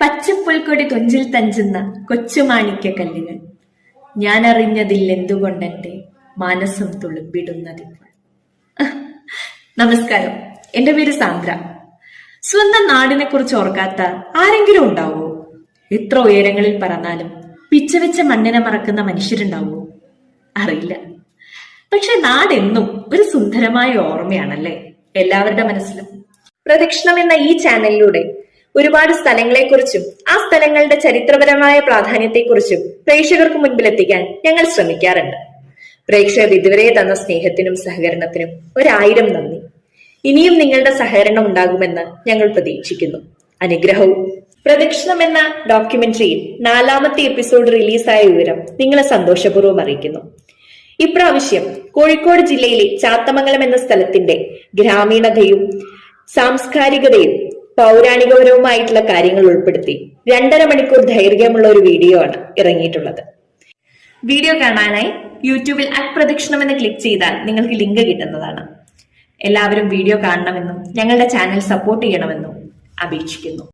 പച്ചപ്പുൽക്കൊടി തുഞ്ചിൽ തഞ്ചുന്ന കൊച്ചുമാണിക്യ കല്ലുകൾ. ഞാൻ അറിഞ്ഞതിൽ അറിഞ്ഞതില്ലെന്തുകൊണ്ടെന്റെ മനസ്സും തുളുമ്പിടുന്നതിപ്പോൾ നമസ്കാരം. എന്റെ പേര് സാന്ദ്ര. സ്വന്തം നാടിനെ കുറിച്ച് ഓർക്കാത്ത ആരെങ്കിലും ഉണ്ടാവോ? എത്ര ഉയരങ്ങളിൽ പറന്നാലും പിച്ചവെച്ച മണ്ണിനെ മറക്കുന്ന മനുഷ്യരുണ്ടാവോ? അറിയില്ല. പക്ഷെ നാടെന്നും ഒരു സുന്ദരമായ ഓർമ്മയാണല്ലേ എല്ലാവരുടെ മനസ്സിലും. പ്രദക്ഷിണം എന്ന ഈ ചാനലിലൂടെ ഒരുപാട് സ്ഥലങ്ങളെക്കുറിച്ചും ആ സ്ഥലങ്ങളുടെ ചരിത്രപരമായ പ്രാധാന്യത്തെക്കുറിച്ചും പ്രേക്ഷകർക്ക് മുൻപിലെത്തിക്കാൻ ഞങ്ങൾ ശ്രമിക്കാറുണ്ട്. പ്രേക്ഷകർ ഇതുവരെ തന്ന സ്നേഹത്തിനും സഹകരണത്തിനും ഒരായിരം നന്ദി. ഇനിയും നിങ്ങളുടെ സഹകരണം ഉണ്ടാകുമെന്ന് ഞങ്ങൾ പ്രതീക്ഷിക്കുന്നു. അനുഗ്രഹവും പ്രദക്ഷിണം എന്ന ഡോക്യുമെന്ററിയിൽ നാലാമത്തെ എപ്പിസോഡ് റിലീസായ വിവരം നിങ്ങളെ സന്തോഷപൂർവം അറിയിക്കുന്നു. ഇപ്രാവശ്യം കോഴിക്കോട് ജില്ലയിലെ ചാത്തമംഗലം എന്ന സ്ഥലത്തിന്റെ ഗ്രാമീണതയും സാംസ്കാരികതയും പൗരാണികപരവുമായിട്ടുള്ള കാര്യങ്ങൾ ഉൾപ്പെടുത്തി രണ്ടര മണിക്കൂർ ദൈർഘ്യമുള്ള ഒരു വീഡിയോ ആണ് ഇറങ്ങിയിട്ടുള്ളത്. വീഡിയോ കാണാനായി യൂട്യൂബിൽ അപ്രദക്ഷിണം പ്രദക്ഷിണം എന്ന് ക്ലിക്ക് ചെയ്താൽ നിങ്ങൾക്ക് ലിങ്ക് കിട്ടുന്നതാണ്. എല്ലാവരും വീഡിയോ കാണണമെന്നും ഞങ്ങളുടെ ചാനൽ സപ്പോർട്ട് ചെയ്യണമെന്നും അപേക്ഷിക്കുന്നു.